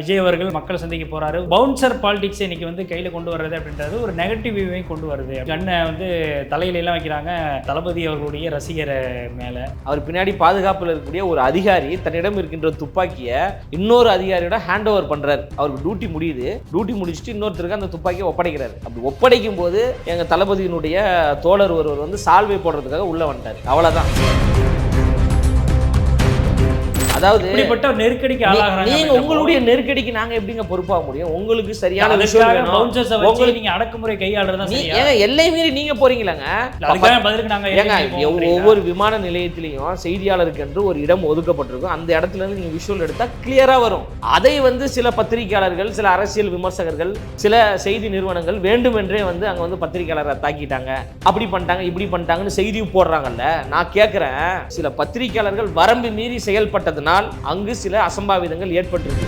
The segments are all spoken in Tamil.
விஜய் அவர்கள் மக்கள் சந்திக்க போறாரு. பவுன்சர் பாலிடிக்ஸ் இன்னைக்கு வந்து கையில கொண்டு வர்றது அப்படின்றது ஒரு நெகட்டிவ் வியூவையும் கொண்டு வருது. கண்ணை வந்து தலையில எல்லாம் வைக்கிறாங்க தளபதி அவர்களுடைய ரசிகர் மேல. அவர் பின்னாடி பாதுகாப்பில் இருக்கக்கூடிய ஒரு அதிகாரி தன்னிடம் இருக்கின்ற துப்பாக்கியை இன்னொரு அதிகாரியோட ஹேண்ட் ஓவர் பண்றாரு. அவருக்கு டியூட்டி முடியுது. டியூட்டி முடிச்சுட்டு இன்னொருத்தருக்கு அந்த துப்பாக்கியை ஒப்படைக்கிறாரு. அப்படி ஒப்படைக்கும் போது எங்க தளபதியினுடைய தோழர் ஒருவர் வந்து சால்வை போடுறதுக்காக உள்ள வந்துட்டார். அவ்வளவுதான். அதாவது இப்படிப்பட்ட நெருக்கடிக்கு ஆளாகிறாங்க நீங்க உங்களுடைய நெருக்கடிக்கு நாங்க எப்படிங்க பொறுப்பாக முடியும்? உங்களுக்கு சரியான விஷயம் உங்களுக்கு- நீங்க அடக்குமுறை கையாளுறதா ஏங்க எல்லை மீறி நீங்க போறீங்களாங்க? பதிலுக்கு நாங்க ஏங்க ஒவ்வொரு- விமான நிலையத்திலையும் செய்தியாளருக்கு என்று ஒரு இடம் ஒதுக்கப்பட்டிருக்கும். அந்த இடத்துல இருந்து நீங்க விஷுவல் எடுத்தா கிளியரா வரும். அதை வந்து சில பத்திரிகையாளர்கள் சில அரசியல் விமர்சகர்கள் சில செய்தி நிறுவனங்கள் வேண்டுமென்றே வந்து அங்க வந்து பத்திரிகையாளரை தாக்கிட்டாங்க. அப்படி பண்ணிட்டாங்க இப்படி பண்ணிட்டாங்கன்னு செய்தி போடுறாங்கல்ல. நான் கேட்கிறேன் சில பத்திரிகையாளர்கள் வரம்பு மீறி செயல்பட்டதனால் அங்கு சில அசம்பாவிதங்கள் ஏற்பட்டிருக்கு.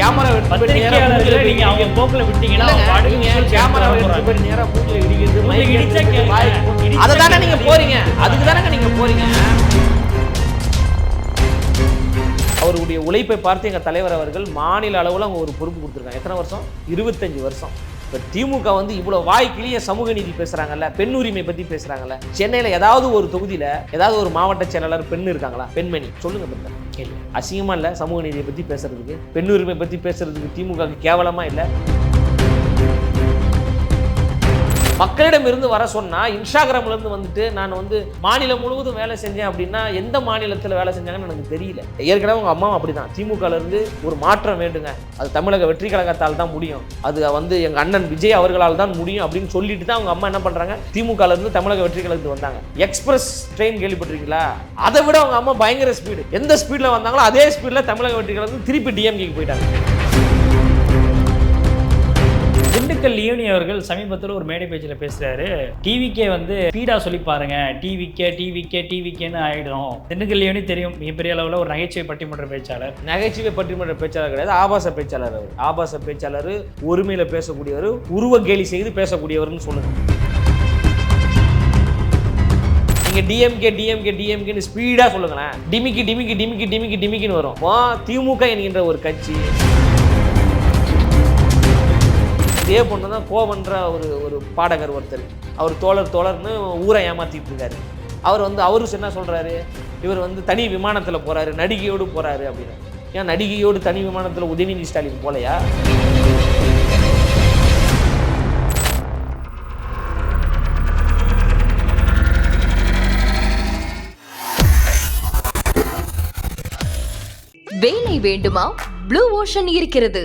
கேமரா அதை தானே நீங்க. போறீங்க. அதுக்கு தானே நீங்க போறீங்க? அவருடைய உழைப்பை பார்த்து எங்க தலைவர் அவர்கள் மாநில அளவுல அவங்க ஒரு பொறுப்பு கொடுத்துருக்காங்க. எத்தனை வருஷம்? இருபத்தஞ்சு வருஷம். இப்போ திமுக வந்து இவ்வளவு வாய்க்கிலேயே சமூக நீதி பேசுறாங்கல்ல பெண் உரிமை பத்தி பேசுறாங்கல்ல சென்னையில ஏதாவது ஒரு தொகுதியில ஏதாவது ஒரு மாவட்ட செயலாளர் பெண் இருக்காங்களா? பெண்மணி. சொல்லுங்க பெண்கள் கேள்வி. அசிங்கமா இல்லை சமூக நீதியை பத்தி பேசுறதுக்கு? பெண் உரிமை பத்தி பேசுறதுக்கு திமுக கேவலமா இல்லை? மக்களிடம் இருந்து வர சொன்னா இன்ஸ்டாகிராம்ல இருந்து வந்துட்டு நான் வந்து மாநிலம் முழுவதும் வேலை செஞ்சேன் அப்படின்னா எந்த மாநிலத்தில் வேலை செஞ்சாங்கன்னு எனக்கு தெரியல. ஏற்கனவே உங்க அம்மாவும் அப்படிதான். திமுகல இருந்து ஒரு மாற்றம் வேண்டுங்க. அது தமிழக வெற்றி கழகத்தால் தான் முடியும். அது வந்து எங்க அண்ணன் விஜய் அவர்களால் தான் முடியும் அப்படின்னு சொல்லிட்டு தான் அவங்க அம்மா என்ன பண்றாங்க? திமுகல இருந்து தமிழக வெற்றி கழகத்துக்கு வந்தாங்க. எக்ஸ்பிரஸ் ட்ரெயின் கேள்விப்பட்டிருக்கீங்களா? அதை விட அவங்க அம்மா பயங்கர ஸ்பீடு எந்த ஸ்பீட்ல வந்தாங்களோ அதே ஸ்பீட்ல தமிழக வெற்றி கழகத்துக்கு திருப்பி டிஎம்கேக்கு போயிட்டாங்க. திண்டுக்கல் லியோனி அவர்கள் சமீபத்தில் ஒரு மேடை பேச்சில் பேசுறாரு. டிவிக்கே வந்து ஸ்பீடா சொல்லி பாருங்க. டிவிக்கே டிவிக்கே டிவிக்கேன்னு ஆயிடும். திண்டுக்கல் லியோனி தெரியும். மிகப்பெரிய அளவில் ஒரு நகைச்சுவை பட்டிமன்ற பேச்சாளர். நகைச்சுவை பட்டிமன்ற பேச்சாளர் கிடையாது. ஆபாச பேச்சாளர் அவர். ஆபாச பேச்சாளர் ஒருமையில பேசக்கூடியவர் உருவ கேலி செய்து பேசக்கூடியவர்னு சொல்லுங்க. நீங்க டிஎம்கே டிஎம்கே டிஎம்கேன்னு ஸ்பீடா சொல்லுங்களேன். டிமிக்கி டிமிக்கி டிமிக்கி டிமிக்கி டிமிக்கின்னு வரும். திமுக என்கின்ற ஒரு கட்சி. இதே பொண்ணு தான் கோவன்ற ஒரு ஒரு பாடகர் ஒருத்தர். அவர் தோழர் தோழர்னு ஊரை ஏமாற்றிட்டு இருக்காரு. அவர் வந்து அவரு என்ன சொல்கிறாரு இவர் வந்து தனி விமானத்தில் போகிறாரு நடிகையோடு போகிறாரு அப்படின்னு. ஏன் நடிகையோடு தனி விமானத்தில் உதயநிதி ஸ்டாலின் போலையா? வேலை வேண்டுமா? ப்ளூ ஓஷன் இருக்கிறது.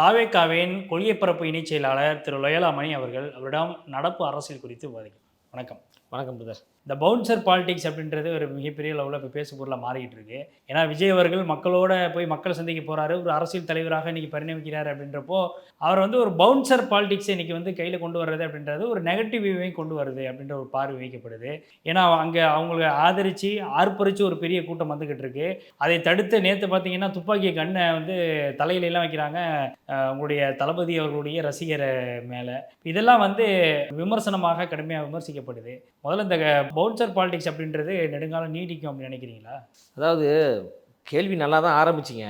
தாவேக்காவின் கொள்கை பரப்பு இணைச் செயலாளர் திரு லொயலாமணி அவர்கள் அவரிடம் நடப்பு அரசியல் குறித்து விவாதிக்கும் வணக்கம். வணக்கம் பிரதர். இந்த பவுன்சர் பாலிடிக்ஸ் அப்படின்றது ஒரு மிகப்பெரிய லெவலில் இப்போ பேசு பொருளாக மாறிக்கிட்டு இருக்கு. ஏன்னா விஜய் அவர்கள் மக்களோட போய் மக்கள் சந்திக்க போகிறாரு ஒரு அரசியல் தலைவராக இன்றைக்கி பரிணமிக்கிறார் அப்படின்றப்போ அவர் வந்து ஒரு பவுன்சர் பாலிடிக்ஸை இன்றைக்கி வந்து கையில் கொண்டு வர்றது அப்படின்றது ஒரு நெகட்டிவ் கொண்டு வருது அப்படின்ற ஒரு பார்வை வைக்கப்படுது. ஏன்னா அங்கே அவங்களை ஆதரித்து ஆர்ப்பரித்து ஒரு பெரிய கூட்டம் வந்துக்கிட்டு இருக்கு. அதை தடுத்து நேற்று பார்த்தீங்கன்னா துப்பாக்கி கண்ணை வந்து தலையிலெல்லாம் வைக்கிறாங்க உங்களுடைய தளபதி அவர்களுடைய ரசிகர் மேலே. இதெல்லாம் வந்து விமர்சனமாக கடுமையாக விமர்சிக்கப்படுது. முதல்ல இந்த பவுன்சர் பாலிடிக்ஸ் அப்படின்றது நெடுங்காலம் நீடிக்கும் அப்படின்னு நினைக்கிறீங்களா? அதாவது கேள்வி நல்லா தான் ஆரம்பிச்சிங்க.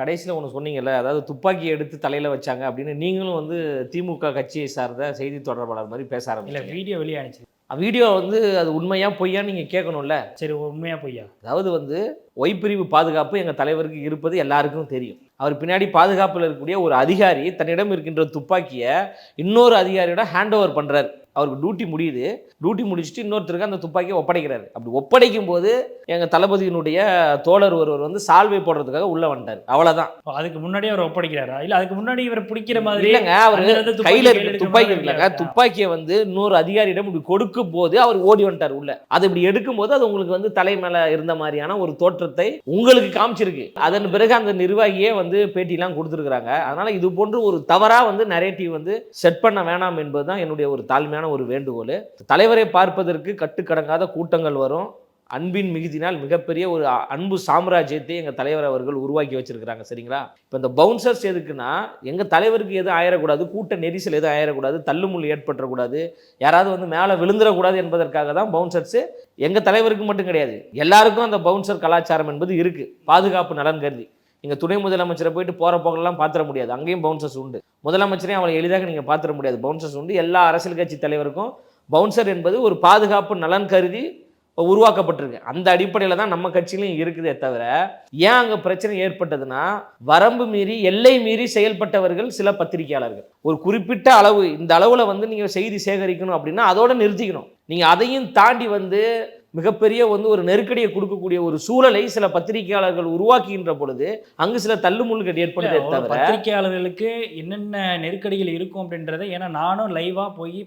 கடைசியில் ஒன்று சொன்னீங்கல்ல அதாவது துப்பாக்கி எடுத்து தலையில் வச்சாங்க அப்படின்னு நீங்களும் வந்து திமுக கட்சியை சார்ந்த செய்தி தொடர்பாளர் மாதிரி பேச இல்லை ஆரம்பிச்சீங்க. வீடியோ வெளியானுச்சு வீடியோ வந்து அது உண்மையா பொய்யா நீங்கள் கேட்கணும்ல? சரி உண்மையா பொய்யா? அதாவது வந்து ஒய்பிரிவு பாதுகாப்பு எங்கள் தலைவருக்கு இருப்பது எல்லாருக்கும் தெரியும். அவர் பின்னாடி பாதுகாப்பில் இருக்கக்கூடிய ஒரு அதிகாரி தன்னிடம் இருக்கின்ற துப்பாக்கியை இன்னொரு அதிகாரியோட ஹேண்ட் ஓவர் பண்ணுறாரு அவருக்கு டியூட்டி முடியுது. டியூட்டி முடிச்சுட்டு இன்னொருத்தருக்கு அந்த துப்பாக்கியை ஒப்படைக்கிறாரு. அப்படி ஒப்படைக்கும் போது எங்கள் தளபதியினுடைய தோழர் ஒருவர் வந்து சால்வை போடுறதுக்காக உள்ளே வந்துட்டார். அவ்வளோதான் அதுக்கு முன்னாடியே அவர் ஒப்படைக்கிறாரா? இல்ல அதுக்கு முன்னாடி இவரை பிடிக்கிற மாதிரி இல்லைங்க அவர் கையில துப்பாக்கி இல்லைங்க? துப்பாக்கியை வந்து இன்னொரு அதிகாரியிடம் இப்படி கொடுக்கும் போது அவர் ஓடி வந்துட்டார் உள்ள. அதை இப்படி எடுக்கும்போது அது உங்களுக்கு வந்து தலை மேல இருந்த மாதிரியான ஒரு தோற்றத்தை உங்களுக்கு காமிச்சிருக்கு. அதன் பிறகு அந்த நிர்வாகியே வந்து பேட்டிலாம் கொடுத்துருக்காங்க அதனால இது போன்று ஒரு தவறா வந்து நரேட்டிவ் வந்து செட் பண்ண வேணாம் என்பதுதான் என்னுடைய ஒரு தாழ்மையான ஒரு வேண்டுகோள். தலைவரை பார்ப்பதற்கு கட்டுக்கடங்காத கூட்டங்கள் வரும். அன்பின் மிகுதினால் மிகப்பெரிய ஒரு அன்பு சாம்ராஜ்யத்தை எங்கள் தலைவர் அவர்கள் உருவாக்கி வச்சிருக்கிறாங்க சரிங்களா? இப்போ இந்த பவுன்சர்ஸ் எதுக்குன்னா எங்கள் தலைவருக்கு எதுவும் ஆயிடக்கூடாது கூட்ட நெரிசல் எதுவும் ஆயிடக்கூடாது தள்ளுமுள் ஏற்பட்டுறக்கூடாது யாராவது வந்து மேலே விழுந்துடக்கூடாது என்பதற்காக தான் பவுன்சர்ஸு எங்கள் தலைவருக்கு மட்டும் கிடையாது எல்லாருக்கும் அந்த பவுன்சர் கலாச்சாரம் என்பது இருக்குது பாதுகாப்பு நலன் கருதி. நீங்கள் துணை முதலமைச்சரை போயிட்டு போகிற போகலாம் பார்த்துட முடியாது. அங்கேயும் பவுன்சர்ஸ் உண்டு. முதலமைச்சரையும் அவளை எளிதாக நீங்கள் பார்த்துட முடியாது. பவுன்சர்ஸ் உண்டு. எல்லா அரசியல் கட்சி தலைவருக்கும் பவுன்சர் என்பது ஒரு பாதுகாப்பு நலன் கருதி உருவாக்கப்பட்டிருக்கு. அந்த அடிப்படையில் தான் நம்ம கட்சியிலையும் இருக்குதே தவிர ஏன் அங்கே பிரச்சனை ஏற்பட்டதுன்னா வரம்பு மீறி எல்லை மீறி செயல்பட்டவர்கள் சில பத்திரிகையாளர்கள். ஒரு குறிப்பிட்ட அளவு இந்த அளவில் வந்து நீங்கள் செய்தி சேகரிக்கணும் அப்படின்னா அதோட நிறுத்திக்கணும். நீங்கள் அதையும் தாண்டி வந்து மிகப்பெரிய வந்து ஒரு நெருக்கடியை கொடுக்கக்கூடிய ஒரு சூழலை சில பத்திரிகையாளர்கள் உருவாக்குகின்ற பொழுது அங்கு சில தள்ளுமுள்கள் ஏற்படுதே பத்திரிக்கையாளர்களுக்கு என்னென்ன நெருக்கடிகள் இருக்கும் அப்படின்றத ஏன்னா நானும் லைவா போய்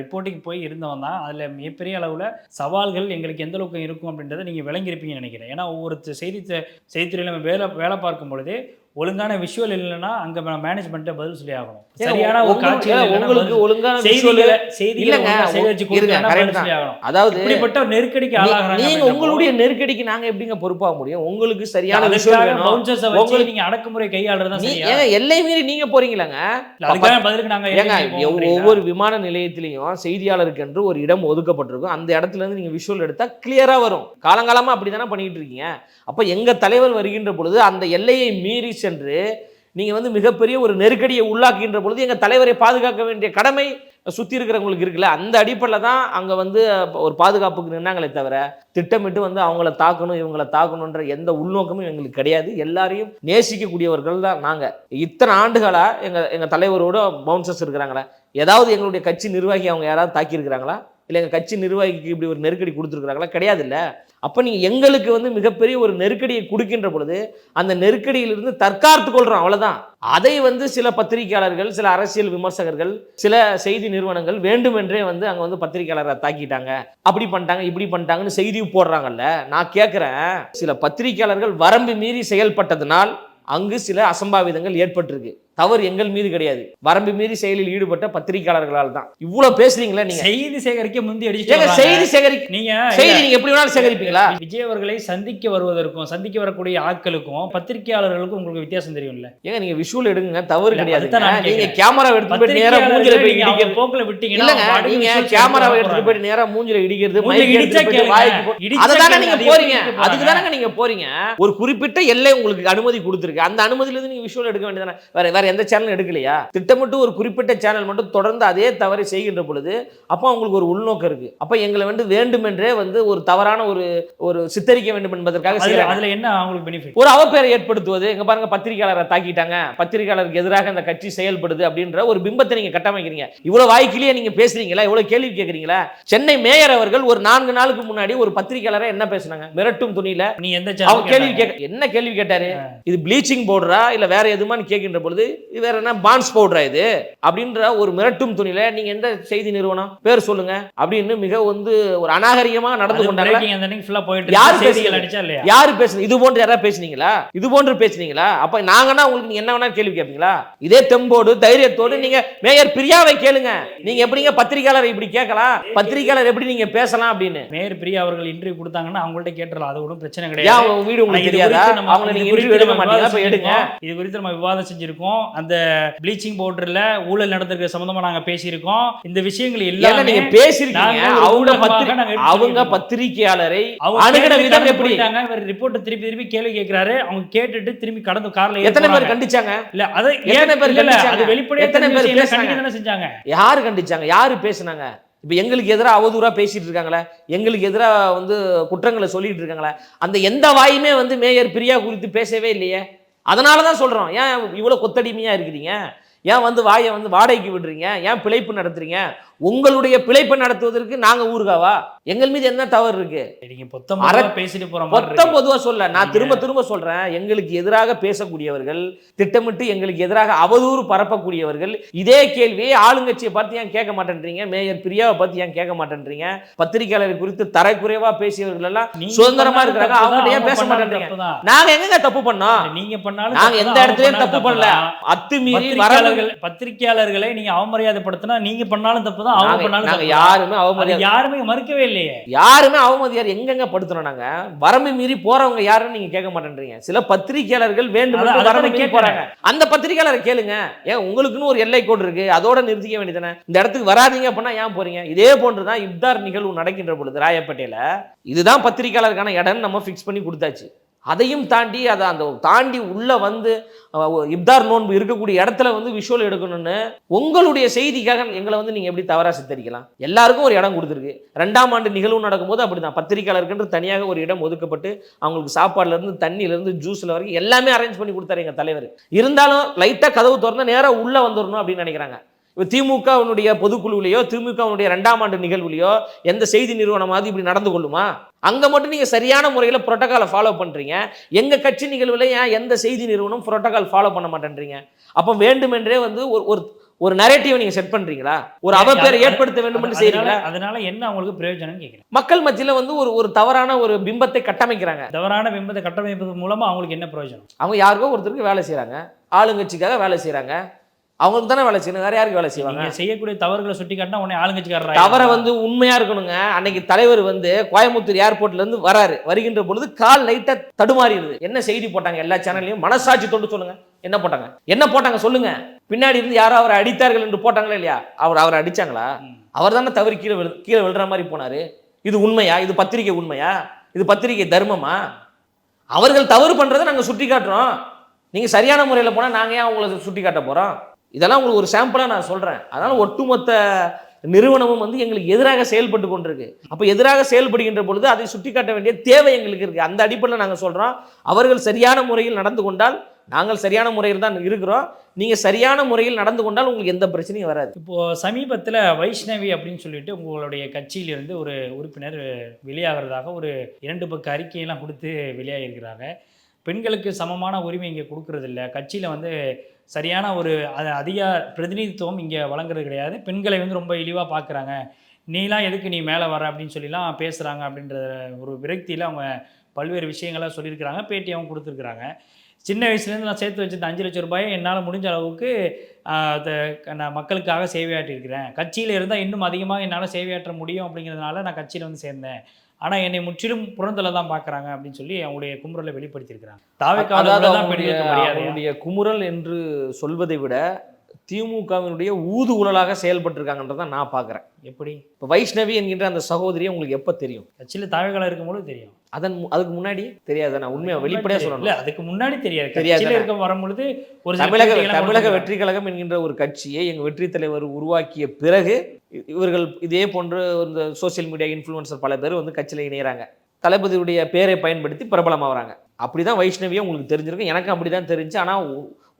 ரிப்போர்ட்டிங் போய் இருந்தவன் தான். அதுல மிகப்பெரிய அளவுல சவால்கள் எங்களுக்கு எந்த அளவுக்கு இருக்கும் அப்படின்றத நீங்க விளங்கியிருப்பீங்கன்னு நினைக்கிறேன். ஏன்னா ஒவ்வொரு செய்தி செய்தித்துறையில நம்ம வேலை வேலை பார்க்கும் பொழுது ஒழுங்கான விஷுவல் இல்லைன்னா அங்க மேனேஜ்மெண்ட்டை பதில் சொல்லி ஆகணும். சரியான ஒரு காட்சி உங்களுக்கு ஒழுங்கான செய்திகளை செய்திகளை அதாவது இப்படிப்பட்ட நெருக்கடிக்கு ஆளாகிறாங்க நீங்க உங்களுடைய நெருக்கடிக்கு நாங்க எப்படிங்க பொறுப்பாக முடியும்? உங்களுக்கு சரியான உங்களுக்கு- நீங்க அடக்குமுறை கையாளுறதா ஏங்க எல்லை மீறி நீங்க போறீங்களாங்க? இல்ல, அதுக்காக பதிலுக்கு நாங்க ஏங்க எதுக்கு எவ்- போகணுன்றீங்களா? ஒவ்வொரு விமான நிலையத்திலையும் செய்தியாளருக்கு என்று ஒரு இடம் ஒதுக்கப்பட்டிருக்கும். அந்த இடத்துல இருந்து நீங்க விஷுவல் எடுத்தா கிளியரா வரும். காலங்காலமா அப்படி தானே பண்ணிட்டு இருக்கீங்க. அப்ப எங்க தலைவர் வருகின்ற பொழுது அந்த எல்லையை மீறி சென்று நீங்க வந்து மிகப்பெரிய ஒரு நெருக்கடியை உள்ளாக்குகின்ற பொழுது எங்கள் தலைவரை பாதுகாக்க வேண்டிய கடமை சுத்தி இருக்கிறவங்களுக்கு இருக்குல்ல அந்த அடிப்படையில் தான் அங்க வந்து ஒரு பாதுகாப்புக்கு நின்னாங்களே தவிர திட்டமிட்டு வந்து அவங்கள தாக்கணும் இவங்களை தாக்கணுன்ற எந்த உள்நோக்கமும் எங்களுக்கு கிடையாது. எல்லாரையும் நேசிக்கக்கூடியவர்கள் தான் நாங்க. இத்தனை ஆண்டுகளாக எங்க எங்க தலைவரோட பவுன்சர்ஸ் இருக்கிறாங்களா? ஏதாவது எங்களுடைய கட்சி நிர்வாகி அவங்க யாராவது தாக்கியிருக்கிறாங்களா? இல்லை எங்கள் கட்சி நிர்வாகிக்கு இப்படி ஒரு நெருக்கடி கொடுத்துருக்குறாங்களா? கிடையாது இல்லை அப்போ நீங்கள் எங்களுக்கு வந்து மிகப்பெரிய ஒரு நெருக்கடியை கொடுக்கின்ற பொழுது அந்த நெருக்கடியிலிருந்து தற்காத்து கொள்கிறோம் அவ்வளோதான் அதை வந்து சில பத்திரிகையாளர்கள் சில அரசியல் விமர்சகர்கள் சில செய்தி நிறுவனங்கள் வேண்டுமென்றே வந்து அங்கே வந்து பத்திரிகையாளரை தாக்கிட்டாங்க. அப்படி பண்ணிட்டாங்க இப்படி பண்ணிட்டாங்கன்னு செய்தி போடுறாங்கல்ல. நான் கேட்குறேன் சில பத்திரிகையாளர்கள் வரம்பு மீறி செயல்பட்டதனால் அங்கு சில அசம்பாவிதங்கள் ஏற்பட்டிருக்கு. தவறு எங்கள் மீது கிடையாது. வரம்பு மீறி செயலில் ஈடுபட்ட பத்திரிகையாளர்களால் தான். இவ்வளவு பேசுறீங்களா நீங்க. செய்தி சேகரிக்க முந்தி அடிச்சு செய்தி சேகரி நீங்க செய்தி நீங்க எப்படி வேணாலும் சேகரிப்பீங்களா? விஜய் அவர்களை சந்திக்க வருவதற்கும் சந்திக்க வரக்கூடிய ஆட்களுக்கும் பத்திரிகையாளர்களுக்கும் உங்களுக்கு வித்தியாசம் தெரியும்ல. ஏங்க நீங்க விஷுவல் எடுங்க தவறு கிடையாது நீங்க. கேமரா எடுத்து போய் நேரா மூஞ்சில போய் போக்குல விட்டீங்கன்னா நீங்க கேமராவை எடுத்து எடுத்துட்டு போய் நேரா மூஞ்சில இடிக்கிறது அதுதானே. நீங்க போறாங்க? அதுக்கு தானங்க நீங்க போறீங்க. ஒரு குறிப்பிட்ட எல்லை உங்களுக்கு அனுமதி கொடுத்துருக்கு. அந்த அனுமதியில இருந்து நீங்க விஷுவல் எடுக்க வேண்டியதானே வேற வேற எந்த சேனலும் எடுக்கலையா? திட்டமிட்டு ஒரு குறிப்பிட்ட சேனல் மட்டும் தொடர்ந்து அதே தவறை செய்கின்ற பொழுது அப்போ அவங்களுக்கு ஒரு உள்நோக்கம் இருக்கு. அப்ப எங்களை வந்து வேண்டுமென்றே வந்து ஒரு தவறான ஒரு ஒரு சித்தரிக்க வேண்டும் என்பதற்காக அதுல என்ன அவங்களுக்கு பெனிஃபிட் ஒரு அவப்பேரை ஏற்படுத்துவது. இங்க பாருங்க பத்திரிகையாளரை தாக்கிட்டாங்க. பத்திரிகையாளருக்கு எதிராக அந்த கட்சி செயல்படுது அப்படின்ற ஒரு பிம்பத்தை நீங்க கட்டமைக்கிறீங்க. இவ்வளவு வாய்க்கிலேயே நீங்க பேசுறீங்களா? இவ்வளவு கேள்வி கேக்குறீங்களா? சென்னை மேயர் அவர்கள் ஒரு நான்கு நாளுக்கு முன்னாடி ஒரு பத்திரிகையாளரை என்ன பேசுனாங்க? மிரட்டும் துணியில நீ எந்த கேள்வி கேட்க என்ன கேள்வி கேட்டாரு? இது ப்ளீச்சிங் பவுடரா இல்ல வேற எதுமான்னு கேட்கின்ற பொழுது இது வேற என்ன? பான்ஸ் பவுடரா இது? அப்படின்ற ஒரு மிரட்டும் துணியில நீங்க எந்த செய்தி நிறுவனம்? பேர் சொல்லுங்க. அப்படின்னு மிக வந்து ஒரு அநாகரிகமா நடந்து கொண்டாங்க. யார் இல்லையா? யாரு பேசுனது இது போன்று யாராவது பேசுனீங்களா? இது போன்று பேசுனீங்களா? அப்ப நாங்கன்னா உங்களுக்கு நீங்க என்ன வேணா கேள்வி கேட்பீங்களா இதே தெம்போடு தைரியத்தோடு நீங்க மேயர் பிரியாவை கேளுங்க. நீங்க எப்படிங்க பத்திரிகையாளர் இப்படி கேட்கலாம்? பத்திரிகையாளர் எப்படி நீங்க பேசலாம் அப்படின்னு? மேயர் பிரியா அவர்கள் இன்டர்வியூ கொடுத்தாங்கன்னா அவங்கள்ட்ட கேட்டுறலாம் அது ஒன்றும் பிரச்சனை கிடையாது. வீடு உங்களுக்கு தெரியாதா? அவங்கள நீங்க எடுக்க இப்ப எடுங்க. இது குறித்து நம்ம விவாதம் செஞ்சிருக்கோம். அந்த ப்ளீச்சிங் பவுடர்ல ஊழல் நடந்திருக்க சம்பந்தமா நாங்க பேசியிருக்கோம் இந்த விஷயங்கள் எல்லாமே நீங்க பேசிருக்கீங்க அவங்க அவங்க. பத்திரிகையாளரை கேட்டு விதம் எப்படி. இவர் ரிப்போர்ட்டை திருப்பி திருப்பி கேள்வி கேட்கிறாரு அவங்க கேட்டுட்டு திரும்பி கடந்து கார்ல எத்தனை பேர். கண்டிச்சாங்க இல்ல அது எத்தனை ஏன் பேர் இல்ல? அது வெளிப்படையா எத்தனை பேர் பேசுனாங்க? செஞ்சாங்க யாரு கண்டிச்சாங்க யாரு பேசுனாங்க இப்ப எங்களுக்கு எதிராக அவதூறா பேசிட்டு இருக்காங்களே எங்களுக்கு எதிராக வந்து குற்றங்களை சொல்லிட்டு இருக்காங்களே அந்த எந்த வாயுமே வந்து மேயர் பிரியா குறித்து பேசவே இல்லையே அதனால தான் சொல்கிறோம் ஏன் இவ்வளோ கொத்தடிமையாக இருக்கிறீங்க? ஏன் வந்து வாயை வந்து வாடகைக்கு விடுறீங்க? ஏன் பிழைப்பு நடத்துறீங்க? உங்களுடைய பிழைப்பை நடத்துவதற்கு நாங்க ஊருகாவா எங்கள் மீது என்ன தவறு இருக்கு? நீங்க பேசிட்டு போற மொத்தம். பொதுவா சொல்ல நான் திரும்ப திரும்ப சொல்றேன். எங்களுக்கு எதிராக பேசக்கூடியவர்கள் திட்டமிட்டு எங்களுக்கு எதிராக அவதூறு பரப்பக்கூடியவர்கள் இதே கேள்வியை ஆளுங்கட்சியை பார்த்து ஏன் கேட்க மாட்டேன்றீங்க? மேயர் பிரியாவை பார்த்து ஏன் கேட்க மாட்டேன்றீங்க? பத்திரிகையாளர் குறித்து தரக்குறைவா பேசியவர்கள் எல்லாம் சுதந்திரமா இருக்கிறாங்க. அவங்க ஏன் பேச மாட்டேன்றீங்க. நாங்க எங்கங்க தப்பு பண்ணோம்? நீங்க பண்ணாலும் நாங்க எந்த இடத்துலயும் தப்பு பண்ணல. அத்துமீறி பத்திரிக்கையாளர்களை நீங்க அவமரியாதைப்படுத்தினா நீங்க பண்ணாலும் தப்பு தான் யாருமே அது அவமரியாதை யாருமே மறுக்கவே இல்லையே. யாருமே அவமதியார் எங்கெங்க படுத்துறோம் நாங்க? வரம்பு மீறி போறவங்க யாருன்னு நீங்க கேட்க மாட்டேன்றீங்க. சில பத்திரிகையாளர்கள் வேண்டும் வரம்பு கேட்கிறேன். போறாங்க. அந்த பத்திரிகையாளரை கேளுங்க. ஏன் உங்களுக்குன்னு ஒரு எல்லை கோடு இருக்கு. அதோட நிறுத்திக்க வேண்டியதானே இந்த இடத்துக்கு வராதீங்க அப்படின்னா ஏன் போறீங்க? இதே போன்றுதான் இப்தார் நிகழ்வு நடக்கின்ற பொழுது ராயப்பேட்டையில. இதுதான் பத்திரிகையாளருக்கான இடம்னு நம்ம ஃபிக்ஸ் பண்ணி கொடுத்தாச்சு. அதையும் தாண்டி அதை அந்த தாண்டி உள்ளே வந்து இப்தார் நோன்பு இருக்கக்கூடிய இடத்துல வந்து விஷுவல் எடுக்கணும்னு உங்களுடைய செய்திக்காக எங்களை வந்து நீங்கள் எப்படி தவறாக சித்தரிக்கலாம்? எல்லாருக்கும் ஒரு இடம் கொடுத்துருக்கு. ரெண்டாம் ஆண்டு நிகழ்வு நடக்கும்போது அப்படிதான். பத்திரிகையாளருக்குன்ற தனியாக ஒரு இடம் ஒதுக்கப்பட்டு அவங்களுக்கு சாப்பாடுலேருந்து தண்ணியிலேருந்து ஜூஸில் ஜூஸ்ல வரைக்கும் எல்லாமே அரேஞ்ச் பண்ணி கொடுத்தாரு எங்கள் தலைவர். இருந்தாலும் லைட்டாக கதவு திறந்து நேராக உள்ளே வந்துடணும் அப்படின்னு நினைக்கிறாங்க. இப்போ திமுகவினுடைய பொதுக்குழுவிலையோ திமுகவினுடைய ரெண்டாம் ஆண்டு நிகழ்வுலையோ எந்த செய்தி நிறுவனமாவது இப்படி நடந்து கொள்ளுமா? அங்க மட்டும் நீங்க சரியான முறையில் புரோட்டோகாலை ஃபாலோ பண்றீங்க. எங்க கட்சி நிகழ்வுல ஏன் எந்த செய்தி நிறுவனம் புரோட்டோகால் ஃபாலோ பண்ண மாட்டேன்றீங்க? அப்போ வேண்டுமென்றே வந்து ஒரு ஒரு ஒரு நரேட்டிவை நீங்க செட் பண்றீங்களா? ஒரு அவப்பேரை ஏற்படுத்த வேண்டும் என்று செய்றீங்களா? அதனால- என்ன அவங்களுக்கு பிரயோஜனம் கேட்கிறேன் மக்கள் மத்தியில வந்து ஒரு ஒரு தவறான ஒரு பிம்பத்தை கட்டமைக்கிறாங்க. தவறான பிம்பத்தை கட்டமைப்பது மூலமா அவங்களுக்கு என்ன பிரயோஜனம்? அவங்க யாருக்கோ ஒருத்தருக்கு வேலை செய்றாங்க. ஆளுங்கட்சிக்காக வேலை செய்றாங்க. அவங்களுக்கு தானே வேலை செய்யணும் வேற யாருக்கு வேலை செய்வாங்க? செய்யக்கூடிய தவறுகளை சுட்டி காட்டினா உடனே ஆளுங்கட்சிக்காரர் தவறை வந்து உண்மையா இருக்கணுங்க. அன்னைக்கு தலைவர் வந்து கோயம்புத்தூர் ஏர்போர்ட்ல இருந்து வராரு. வருகின்ற பொழுது கால் லைட்டா தடுமாறிடுது. என்ன செய்தி போட்டாங்க எல்லா சேனல்லையும் மனசாட்சி தொட்டு சொல்லுங்க. என்ன போட்டாங்க? என்ன போட்டாங்க சொல்லுங்க. பின்னாடி இருந்து யாரோ அவரை அடித்தார்கள் என்று போட்டாங்களா இல்லையா? அவர் அவரை அடிச்சாங்களா? அவர் தானே தவறி கீழே விழு கீழே விழுற மாதிரி போனாரு. இது உண்மையா? இது பத்திரிகை உண்மையா? இது பத்திரிகை தர்மமா? அவர்கள் தவறு பண்றதை நாங்க சுட்டி காட்டுறோம் நீங்க சரியான முறையில போனா நாங்க ஏன் உங்களை சுட்டி காட்ட போறோம்? இதெல்லாம் உங்களுக்கு ஒரு சாம்பிளாக நான் சொல்கிறேன் அதனால் ஒட்டுமொத்த நிறுவனமும் வந்து எங்களுக்கு எதிராக செயல்பட்டு கொண்டிருக்கு. அப்போ எதிராக செயல்படுகின்ற பொழுது அதை சுட்டிக்காட்ட வேண்டிய தேவை எங்களுக்கு இருக்குது அந்த அடிப்படையில் நாங்கள் சொல்கிறோம் அவர்கள் சரியான முறையில் நடந்து கொண்டால் நாங்கள் சரியான முறையில் தான் இருக்கிறோம். நீங்கள் சரியான முறையில் நடந்து கொண்டால் உங்களுக்கு எந்த பிரச்சனையும் வராது. இப்போது சமீபத்தில் வைஷ்ணவி அப்படின்னு சொல்லிட்டு உங்களுடைய கட்சியிலிருந்து ஒரு உறுப்பினர் வெளியாகிறதாக ஒரு இரண்டு பக்க அறிக்கையெல்லாம் கொடுத்து வெளியாகிருக்கிறாங்க பெண்களுக்கு சமமான உரிமை இங்கே கொடுக்கறதில்ல. கட்சியில் வந்து சரியான ஒரு அதிக பிரதிநிதித்துவம் இங்கே வழங்குறது கிடையாது. பெண்களை வந்து ரொம்ப இழிவாக பார்க்குறாங்க நீலாம் எதுக்கு நீ மேலே வர அப்படின்னு சொல்லிலாம் பேசுகிறாங்க அப்படின்ற ஒரு விரக்தியில் அவங்க பல்வேறு விஷயங்களாக சொல்லியிருக்கிறாங்க. பேட்டியாகவும் கொடுத்துருக்குறாங்க. சின்ன வயசுலேருந்து நான் சேர்த்து வச்சிருந்த அஞ்சு லட்சம் ரூபாயை என்னால் முடிஞ்ச அளவுக்கு நான் மக்களுக்காக சேவையாற்றிருக்கிறேன் கட்சியில் இருந்தால் இன்னும் அதிகமாக என்னால் சேவையாற்ற முடியும் அப்படிங்கிறதுனால நான் கட்சியில் வந்து சேர்ந்தேன். ஆனால் என்னை முற்றிலும் புறந்தல தான் பார்க்குறாங்க அப்படின்னு சொல்லி அவங்களுடைய குமுறலை வெளிப்படுத்தியிருக்கிறாங்க. மரியாதை அவங்களுடைய குமுறல் என்று சொல்வதை விட திமுகவினுடைய ஊது உழலாக செயல்பட்டிருக்காங்கன்றதை நான் பார்க்குறேன். எப்படி? இப்போ வைஷ்ணவி என்கின்ற அந்த சகோதரியை உங்களுக்கு எப்போ தெரியும்? கட்சியில் தாவைக்கால இருக்கும்போது தெரியும். அதன் அதுக்கு முன்னாடி? தெரியாது நான் உண்மையாக வெளிப்படையாக இல்ல சொல்லணும். அதுக்கு முன்னாடி தெரியாது. தெரியாது இருக்க வரும்பொழுது ஒரு தமிழக தமிழக. வெற்றி கழகம் என்கின்ற ஒரு கட்சியை எங்கள் வெற்றி தலைவர் உருவாக்கிய பிறகு இவர்கள் இதே போன்று இந்த சோஷியல் மீடியா இன்ஃப்ளூயன்சர் பல பேர் வந்து கட்சியில் இணையறாங்க. தளபதியுடைய பேரை பயன்படுத்தி பிரபலமாகறாங்க அப்படிதான் வைஷ்ணவியை உங்களுக்கு தெரிஞ்சிருக்கும். எனக்கு அப்படிதான் தெரிஞ்சு ஆனால்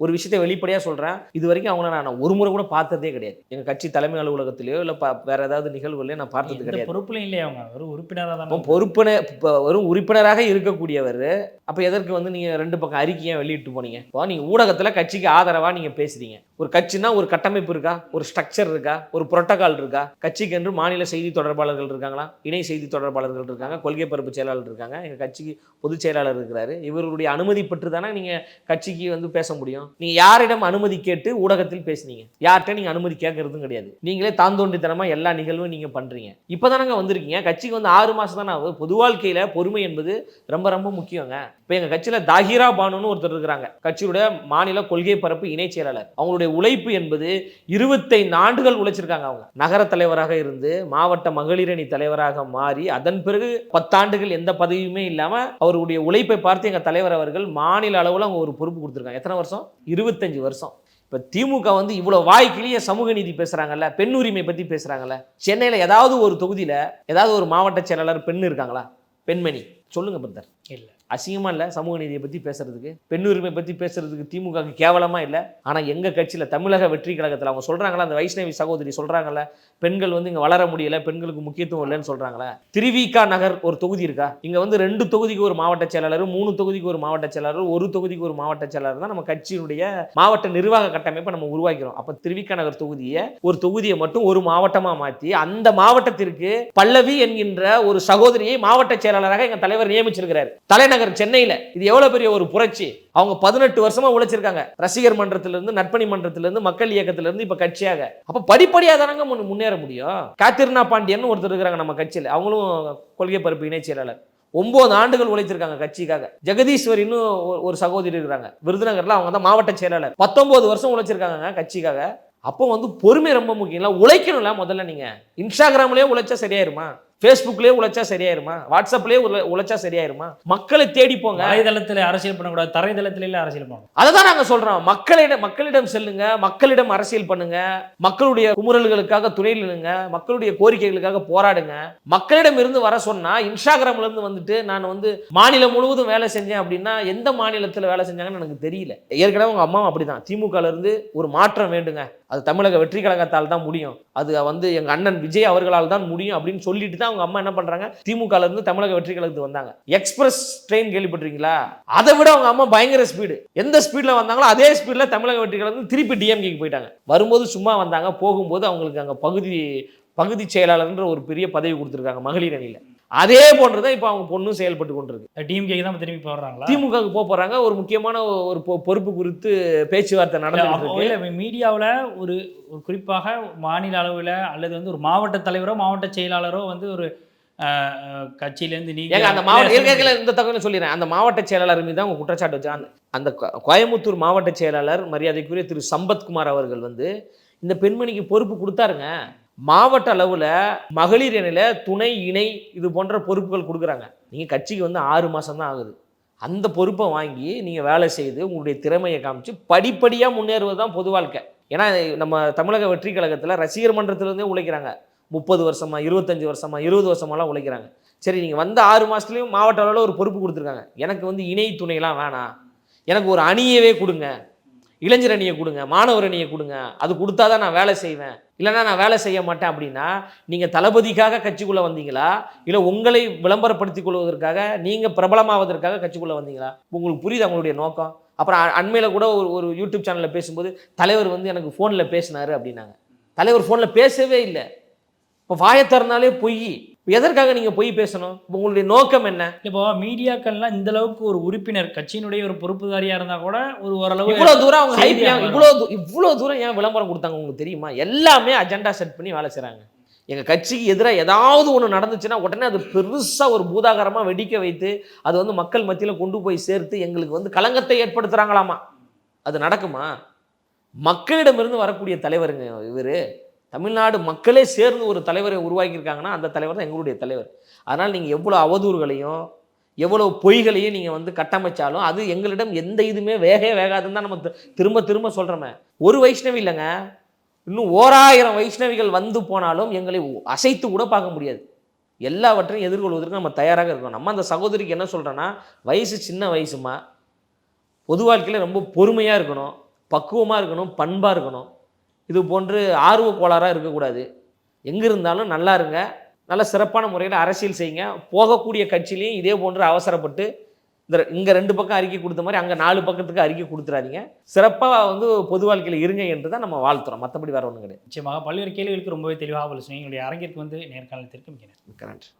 ஒரு விஷயத்தை வெளிப்படையாக சொல்கிறேன் இது வரைக்கும் அவங்கள நான் ஒரு முறை கூட பார்த்ததே கிடையாது. எங்கள் கட்சி தலைமை அலுவலகத்திலேயோ இல்லை வேற ஏதாவது நிகழ்வுலையோ நான் பார்த்தது கிடையாது. பொறுப்புலையும் இல்லையா அவங்க. ஒரு உறுப்பினராக தான் பொறுப்பினர் இப்போ வெறும் உறுப்பினராக இருக்கக்கூடியவர் அப்போ எதற்கு வந்து நீங்கள் ரெண்டு பக்கம் அறிக்கையை வெளியிட்டு போனீங்க? இப்போ நீங்கள் ஊடகத்தில் கட்சிக்கு ஆதரவாக நீங்கள் பேசுறீங்க. ஒரு கட்சினா ஒரு கட்டமைப்பு இருக்கா? ஒரு ஸ்ட்ரக்சர் இருக்கா? ஒரு புரோட்டோகால் இருக்கா? கட்சிக்கு என்று மாநில செய்தி தொடர்பாளர்கள் இருக்காங்களா? இணை செய்தி தொடர்பாளர்கள் இருக்காங்க கொள்கை பரப்பு செயலாளர் இருக்காங்க எங்கள் கட்சிக்கு பொதுச் செயலாளர் இருக்கிறாரு. இவருடைய அனுமதி பெற்று தானே நீங்கள் கட்சிக்கு வந்து பேச முடியும்? நீங்கள் யாரிடம் அனுமதி கேட்டு ஊடகத்தில் பேசுனீங்க? யார்கிட்ட நீங்கள் அனுமதி கேட்கறதும் கிடையாது. நீங்களே தாந்தோண்டித்தனமா எல்லா நிகழ்வும் நீங்கள் பண்ணுறீங்க இப்போ தானங்க வந்திருக்கீங்க. கட்சிக்கு வந்து ஆறு மாதம் தானே ஆகுது. பொது வாழ்க்கையில் பொறுமை என்பது ரொம்ப ரொம்ப முக்கியங்க. இப்போ எங்கள் கட்சியில் தாகிரா பானுன்னு ஒருத்தர் இருக்கிறாங்க. கட்சியுடைய மாநில கொள்கை பரப்பு இணைச் செயலாளர். அவங்களுடைய உழைப்பு என்பது இருபத்தைந்து ஆண்டுகள் உழைச்சிருக்காங்க அவங்க. நகர தலைவராக இருந்து மாவட்ட மகளிர் அணி தலைவராக மாறி அதன் பிறகு பத்தாண்டுகள் எந்த பதவியுமே இல்லாமல் அவருடைய உழைப்பை பார்த்து எங்கள் தலைவர் அவர்கள் மாநில அளவில் அவங்க ஒரு பொறுப்பு கொடுத்துருக்காங்க. எத்தனை வருஷம்? இருபத்தஞ்சி வருஷம். இப்போ திமுக வந்து இவ்வளோ வாய்க்கிலேயே சமூக நீதி பேசுகிறாங்கல்ல பெண் உரிமை பற்றி பேசுகிறாங்கல்ல சென்னையில் ஏதாவது ஒரு தொகுதியில் ஏதாவது ஒரு மாவட்ட செயலாளர் பெண் இருக்காங்களா? பெண்மணி. சொல்லுங்கள் பிரதர். இல்லை. அசிங்கமா இல்லை? சமூக நீதியை பற்றி பேசுகிறதுக்கு பெண் உரிமை பற்றி பேசுறதுக்கு திமுக கேவலமா இல்லை? ஆனால் எங்கள் கட்சியில் தமிழக வெற்றி கழகத்தில் அவங்க சொல்கிறாங்களா அந்த வைஷ்ணவி சகோதரி சொல்கிறாங்கல்ல பெண்கள் வந்து இங்கே வளர முடியல பெண்களுக்கு முக்கியத்துவம் இல்லைன்னு சொல்கிறாங்களே திருவிகா நகர் ஒரு தொகுதி இருக்கா? இங்கே வந்து ரெண்டு தொகுதிக்கு ஒரு மாவட்ட செயலாளர் மூணு தொகுதிக்கு ஒரு மாவட்ட செயலாளர் ஒரு தொகுதிக்கு ஒரு மாவட்ட செயலாளர் தான் நம்ம கட்சியினுடைய மாவட்ட நிர்வாக கட்டமைப்பை நம்ம உருவாக்கிறோம். அப்போ திருவிகா நகர் தொகுதியை ஒரு தொகுதியை மட்டும் ஒரு மாவட்டமாக மாற்றி அந்த மாவட்டத்திற்கு பல்லவி என்கின்ற ஒரு சகோதரியை மாவட்ட செயலாளராக எங்கள் தலைவர் நியமிச்சிருக்கிறார். தலைநகர் சென்னையில் இது எவ்வளோ பெரிய ஒரு புரட்சி? அவங்க பதினெட்டு வருஷமா உழைச்சிருக்காங்க. ரசிகர் மன்றத்திலிருந்து நற்பணி மன்றத்திலிருந்து மக்கள் இயக்கத்திலிருந்து இப்ப கட்சியாக. அப்ப படிப்படியாக தானங்க முன்னேற முடியும்? காத்திருனா பாண்டியன் ஒருத்தர் இருக்கிறாங்க நம்ம கட்சியில். அவங்களும் கொள்கை பரப்பு இணைச் செயலாளர். ஒன்பது ஆண்டுகள் உழைச்சிருக்காங்க கட்சிக்காக. ஜெகதீஸ்வரின்னு ஒரு- ஒரு சகோதரி இருக்கிறாங்க. விருதுநகர்ல அவங்க தான் மாவட்ட செயலாளர். பத்தொன்பது வருஷம் உழைச்சிருக்காங்க கட்சிக்காக. அப்போ வந்து பொறுமை ரொம்ப முக்கியம். இல்லை உழைக்கணும்ல முதல்ல நீங்க. இன்ஸ்டாகிராம்லயே உழைச்சா சரியாயிருமா? ஃபேஸ்புக்லயே உழைச்சா சரியாயிருமா? வாட்ஸ்அப்லயே உழை- உழைச்சா சரியாயிருமா? மக்களை தேடி போங்க. வலைதளத்தில் அரசியல் பண்ணக்கூடாது தரைதளத்திலே அரசியல் பண்ணணும். அதை தான் நாங்கள் சொல்கிறோம் மக்களிடம் மக்களிடம் செல்லுங்க மக்களிடம் அரசியல் பண்ணுங்க மக்களுடைய குமுறல்களுக்காக துணை நில்லுங்க மக்களுடைய கோரிக்கைகளுக்காக போராடுங்க. மக்களிடம் இருந்து வர சொன்னா இன்ஸ்டாகிராம்ல இருந்து வந்துட்டு நான் வந்து மாநிலம் முழுவதும் வேலை செஞ்சேன் அப்படின்னா எந்த மாநிலத்தில் வேலை செஞ்சாங்கன்னு எனக்கு தெரியல. ஏற்கனவே உங்க அம்மாவும் அப்படிதான். திமுகல இருந்து ஒரு மாற்றம் வேண்டுங்க. அது தமிழக வெற்றி கழகத்தால் தான் முடியும். அது வந்து எங்க அண்ணன் விஜய் அவர்களால் தான் முடியும் அப்படின்னு சொல்லிட்டு தான் அவங்க அம்மா என்ன பண்றாங்க? திமுகல இருந்து தமிழக வெற்றி கழகத்துக்கு வந்தாங்க. எக்ஸ்பிரஸ் ட்ரெயின் கேள்விப்பட்டிருக்கீங்களா? அதை விட அவங்க அம்மா பயங்கர ஸ்பீடு எந்த ஸ்பீடில் வந்தாங்களோ அதே ஸ்பீடில் தமிழக வெற்றி கழகம் திருப்பி டிஎம்கேக்கு போயிட்டாங்க. வரும்போது சும்மா வந்தாங்க. போகும்போது அவங்களுக்கு அங்கே பகுதி பகுதி செயலாளர்ன்ற ஒரு பெரிய பதவி கொடுத்துருக்காங்க மகளிர் அணியில். அதே போன்று தான் இப்போ அவங்க பொண்ணும் செயல்பட்டு கொண்டிருக்கு. டிஎம்கே தான் திரும்பி போடுறாங்களா திமுகவுக்கு போக போறாங்க. ஒரு முக்கியமான ஒரு பொறுப்பு குறித்து பேச்சுவார்த்தை இல்லை மீடியாவில் ஒரு ஒரு குறிப்பாக மாநில அளவில் அல்லது வந்து ஒரு மாவட்ட தலைவரோ மாவட்ட செயலாளரோ வந்து ஒரு கட்சியிலேருந்து நீங்க ஏங்க அந்த மாவட்ட இந்த தகவல் சொல்லிடுறேன். அந்த மாவட்ட செயலாளர் மீது தான் அவங்க குற்றச்சாட்டு வச்சு அந்த அந்த கோ- கோயமுத்தூர் மாவட்ட செயலாளர் மரியாதைக்குரிய திரு சம்பத்குமார் அவர்கள் வந்து இந்த பெண்மணிக்கு பொறுப்பு கொடுத்தாருங்க. மாவட்ட அளவில் மகளிர் இணையில் துணை இணை இது போன்ற பொறுப்புகள் கொடுக்குறாங்க. நீங்கள் கட்சிக்கு வந்து ஆறு மாதம் தான் ஆகுது. அந்த பொறுப்பை வாங்கி நீங்கள் வேலை செய்து உங்களுடைய திறமையை காமிச்சு படிப்படியாக முன்னேறுவது தான் பொது வாழ்க்கை. ஏன்னா நம்ம தமிழக வெற்றி கழகத்தில் ரசிகர் மன்றத்திலேருந்தே உழைக்கிறாங்க. முப்பது வருஷமா இருபத்தஞ்சி வருஷமா இருபது வருஷமாலாம் உழைக்கிறாங்க. சரி நீங்கள் வந்த ஆறு மாதத்துலேயும் மாவட்ட அளவில் ஒரு பொறுப்பு கொடுத்துருக்காங்க. எனக்கு வந்து இணை துணைலாம் வேணாம். எனக்கு ஒரு அணியவே கொடுங்க. இளைஞர் அணியை கொடுங்க மாணவர் அணியை கொடுங்க. அது கொடுத்தா தான் நான் வேலை செய்வேன். இல்லைன்னா நான் வேலை செய்ய மாட்டேன் அப்படின்னா நீங்கள் தளபதிக்காக கட்சிக்குள்ளே வந்தீங்களா? இல்லை உங்களை விளம்பரப்படுத்திக் கொள்வதற்காக நீங்கள் பிரபலமாவதற்காக கட்சிக்குள்ளே வந்தீங்களா? உங்களுக்கு புரியுது அவங்களுடைய நோக்கம்? அப்புறம் அண்மையில் கூட ஒரு ஒரு யூடியூப் சேனலில் பேசும்போது தலைவர் வந்து எனக்கு ஃபோனில் பேசினாரு அப்படின்னாங்க. தலைவர் ஃபோனில் பேசவே இல்லை. இப்போ வாயத்தரனாலே பொய். எதற்காக நீங்கள் பொய் பேசணும்? இப்ப உங்களுடைய நோக்கம் என்ன? இப்போ மீடியாக்கள்லாம் இந்த அளவுக்கு ஒரு உறுப்பினர் கட்சியினுடைய ஒரு பொறுப்புதாரியா இருந்தா கூட ஒரு ஓரளவு இவ்வளவு தூரம் அவங்க. இவ்வளவு தூ- இவ்வளவு தூரம் ஏன் விளம்பரம் கொடுத்தாங்க உங்களுக்கு தெரியுமா? எல்லாமே அஜெண்டா செட் பண்ணி வேலை செய்றாங்க. எங்க கட்சிக்கு எதிராக ஏதாவது ஒன்று நடந்துச்சுன்னா உடனே அது பெருசா ஒரு பூதாகரமா வெடிக்க வைத்து அது வந்து மக்கள் மத்தியில கொண்டு போய் சேர்த்து எங்களுக்கு வந்து களங்கத்தை ஏற்படுத்துறாங்களாமா? அது நடக்குமா? மக்களிடமிருந்து வரக்கூடிய தலைவருங்க இவர். தமிழ்நாடு மக்களே சேர்ந்து ஒரு தலைவரை உருவாக்கியிருக்காங்கன்னா அந்த தலைவர் தான் எங்களுடைய தலைவர். அதனால் நீங்கள் எவ்வளோ அவதூறுகளையும் எவ்வளோ பொய்களையும் நீங்கள் வந்து கட்டமைச்சாலும் அது எங்களிடம் எந்த இதுவுமே வேகவே வேகாதுன்னு தான் நம்ம திரும்ப திரும்ப சொல்கிறோமே ஒரு வைஷ்ணவி இல்லைங்க. இன்னும் ஓராயிரம் வைஷ்ணவிகள் வந்து போனாலும் எங்களை அசைத்து கூட பார்க்க முடியாது. எல்லாவற்றையும் எதிர்கொள்வதற்கு நம்ம தயாராக இருக்கோம். நம்ம அந்த சகோதரிக்கு என்ன சொல்கிறோன்னா வயசு சின்ன வயசுமா பொது வாழ்க்கையில் ரொம்ப பொறுமையாக இருக்கணும் பக்குவமாக இருக்கணும் பண்பாக இருக்கணும். இது போன்று ஆர்வ கோளாறாக இருக்கக்கூடாது. எங்கே இருந்தாலும் நல்லா இருங்க. நல்ல சிறப்பான முறையில் அரசியல் செய்யுங்க. போகக்கூடிய கட்சியிலையும் இதே போன்று அவசரப்பட்டு இந்த இங்கே ரெண்டு பக்கம் அறிக்கை கொடுத்த மாதிரி அங்கே நாலு பக்கத்துக்கு அறிக்கை கொடுத்துறாதீங்க. சிறப்பாக வந்து பொது வாழ்க்கையில் இருங்க என்று தான் நம்ம வாழ்த்துறோம். மற்றபடி வேற ஒன்றும் கிடையாது. நிச்சயமாக பல்வேறு கேள்விகளுக்கு ரொம்பவே தெளிவாக பதில் சொன்னீங்க. உங்களுடைய அரங்கிற்கு வந்து நேர்காணலத்திற்கு மிக்க நன்றி. கரெக்ட்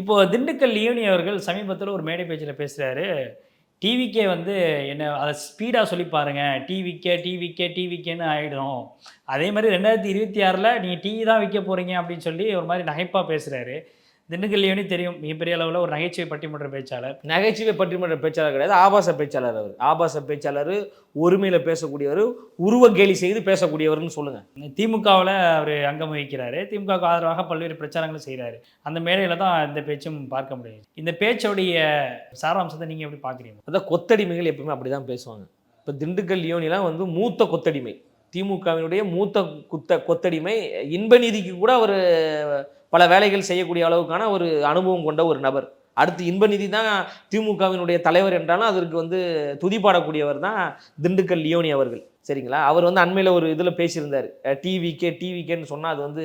இப்போ திண்டுக்கல் லியோனி அவர்கள் சமீபத்தில் ஒரு மேடை பேச்சில் பேசுகிறாரு டிவிக்கே வந்து என்ன அதை ஸ்பீடாக சொல்லி பாருங்கள் டிவிக்கே டிவிக்கே டிவிக்கேன்னு ஆகிடும் அதே மாதிரி ரெண்டாயிரத்தி இருபத்தி ஆறில் நீங்கள் டிவி தான் விற்க போகிறீங்க அப்படின்னு சொல்லி ஒரு மாதிரி நகைப்பாக பேசுகிறாரு திண்டுக்கல் லியோனி தெரியும். மிகப்பெரிய அளவில் ஒரு நகைச்சுவை பட்டிமன்ற பேச்சாளர். நகைச்சுவை பட்டிமன்ற பேச்சாளர் கிடையாது ஆபாச பேச்சாளர் அவர். ஆபாச பேச்சாளர் ஒருமையில் பேசக்கூடியவர் உருவ கேலி செய்து பேசக்கூடியவர்னு சொல்லுங்கள் திமுகவில் அவர் அங்கம் வகிக்கிறாரு. திமுகவுக்கு ஆதரவாக பல்வேறு பிரச்சாரங்களும் செய்கிறாரு அந்த மேடையில் தான் இந்த பேச்சும் பார்க்க முடியுது. இந்த பேச்சோடைய சாராம்சத்தை நீங்கள் எப்படி பார்க்குறீங்க? அதான் கொத்தடிமைகள் எப்பவுமே அப்படி தான் பேசுவாங்க. இப்போ திண்டுக்கல் லியோனிலாம் வந்து மூத்த கொத்தடிமை. திமுகவினுடைய மூத்த குத்த கொத்தடிமை. இன்ப நீதிக்கு கூட அவர் பல வேலைகள் செய்யக்கூடிய அளவுக்கான ஒரு அனுபவம் கொண்ட ஒரு நபர். அடுத்து இன்பநிதி தான் திமுகவினுடைய தலைவர் என்றாலும் அதற்கு வந்து துதிப்பாடக்கூடியவர் தான் திண்டுக்கல் லியோனி அவர்கள். சரிங்களா? அவர் வந்து அண்மையில் ஒரு இதில் பேசியிருந்தார். டிவிக்கே டிவிக்கேன்னு சொன்னால் அது வந்து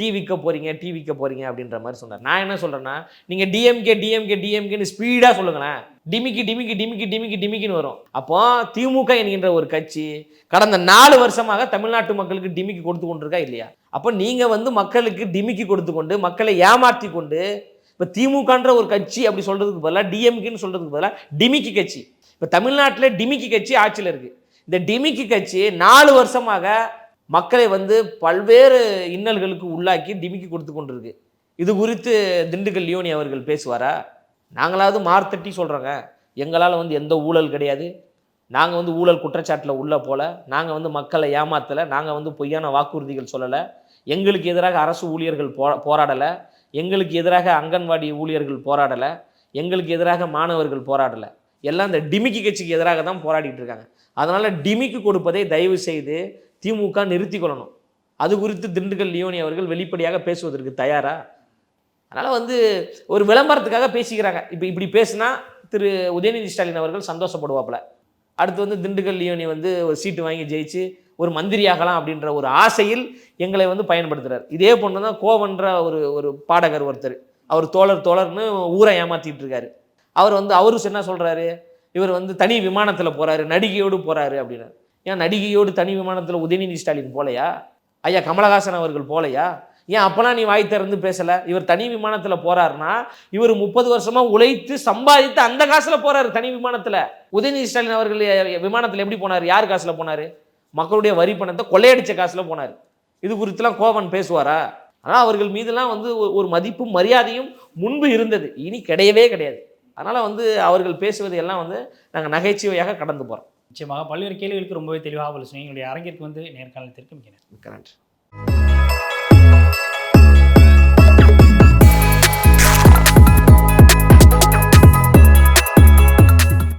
டிவிக்க போகிறீங்க டிவிக்க போகிறீங்க அப்படின்ற மாதிரி சொன்னார். நான் என்ன சொல்கிறேன்னா நீங்கள் டிஎம்கே டிஎம்கே டிஎம்கேன்னு ஸ்பீடாக சொல்லுங்களேன். டிமிக்கி டிமிக்கி டிமிக்கி டிமிக்கி டிமிக்கின்னு வரும். அப்போ திமுக என்கின்ற ஒரு கட்சி கடந்த நாலு வருஷமாக தமிழ்நாட்டு மக்களுக்கு டிமிக்கி கொடுத்து கொண்டிருக்கா இல்லையா? அப்போ நீங்கள் வந்து மக்களுக்கு டிமிக்கி கொடுத்து கொண்டு மக்களை ஏமாற்றி கொண்டு இப்போ திமுகன்ற ஒரு கட்சி அப்படி சொல்கிறதுக்கு பதிலாக டிஎம்கேன்னு சொல்கிறதுக்கு பதிலாக டிமிக்கி கட்சி. இப்போ தமிழ்நாட்டில் டிமிக்கி கட்சி ஆட்சியில் இருக்குது இந்த டிமிக்கி கட்சி நாலு வருஷமாக மக்களை வந்து பல்வேறு இன்னல்களுக்கு உள்ளாக்கி டிமிக்கி கொடுத்து கொண்டிருக்கு. இது குறித்து திண்டுக்கல் லியோனி அவர்கள் பேசுவாரா? நாங்களாவது மார்த்தட்டி சொல்கிறோங்க எங்களால் வந்து எந்த ஊழல் கிடையாது. நாங்கள் வந்து ஊழல் குற்றச்சாட்டில் உள்ள போல. நாங்கள் வந்து மக்களை ஏமாத்தலை. நாங்கள் வந்து பொய்யான வாக்குறுதிகள் சொல்லலை. எங்களுக்கு எதிராக அரசு ஊழியர்கள் போ போராடலை. எங்களுக்கு எதிராக அங்கன்வாடி ஊழியர்கள் போராடலை. எங்களுக்கு எதிராக மாணவர்கள் போராடலை. எல்லாம் இந்த டிமிக்கி கட்சிக்கு எதிராக தான் போராடிட்டு இருக்காங்க. அதனால் டிமிக்கு கொடுப்பதை தயவு செய்து திமுக நிறுத்தி கொள்ளணும். அது குறித்து திண்டுக்கல் லியோனி அவர்கள் வெளிப்படையாக பேசுவதற்கு தயாரா? அதனால் வந்து ஒரு விளம்பரத்துக்காக பேசிக்கிறாங்க. இப்போ இப்படி பேசுனா திரு உதயநிதி ஸ்டாலின் அவர்கள் சந்தோஷப்படுவாப்புல. அடுத்து வந்து திண்டுக்கல் லியோனி வந்து ஒரு சீட்டு வாங்கி ஜெயிச்சு ஒரு மந்திரி ஆகலாம் அப்படின்ற ஒரு ஆசையில் எங்களை வந்து பயன்படுத்துகிறார் இதே பொண்ணு தான் கோவன்ற ஒரு ஒரு பாடகர் ஒருத்தர். அவர் தோழர் தோழர்னு ஊரை ஏமாற்றிட்டு இருக்காரு. அவர் வந்து அவரு என்ன சொல்கிறாரு இவர் வந்து தனி விமானத்தில் போகிறாரு நடிகையோடு போகிறாரு அப்படின்னு ஏன் நடிகையோடு தனி விமானத்தில் உதயநிதி ஸ்டாலின் போலையா? ஐயா கமலஹாசன் அவர்கள் போலையா? ஏன் அப்போலாம் நீ வாய் திறந்து பேசலை? இவர் தனி விமானத்தில் போகிறாருன்னா இவர் முப்பது வருஷமாக உழைத்து சம்பாதித்து அந்த காசில் போகிறாரு தனி விமானத்தில். உதயநிதி ஸ்டாலின் அவர்கள் விமானத்தில் எப்படி போனார்? யார் காசில் போனார்? மக்களுடைய வரி பணத்தை கொள்ளையடிச்ச காசில் போனார். இது குறித்துலாம் கோவன் பேசுவாரா? ஆனால் அவர்கள் மீதெல்லாம் வந்து ஒரு- மதிப்பும் மரியாதையும் முன்பு இருந்தது. இனி கிடையவே கிடையாது. அதனால் வந்து அவர்கள் பேசுவது எல்லாம் வந்து நாங்கள் நகைச்சுவையாக கடந்து போகிறோம் நிச்சயமாக பல்வேறு கேள்விகளுக்கு ரொம்பவே தெளிவாக சொன்னீங்க. எங்களுடைய அரங்கிற்கு வந்து நேர்காணலத்திற்கு மிக நன்றி.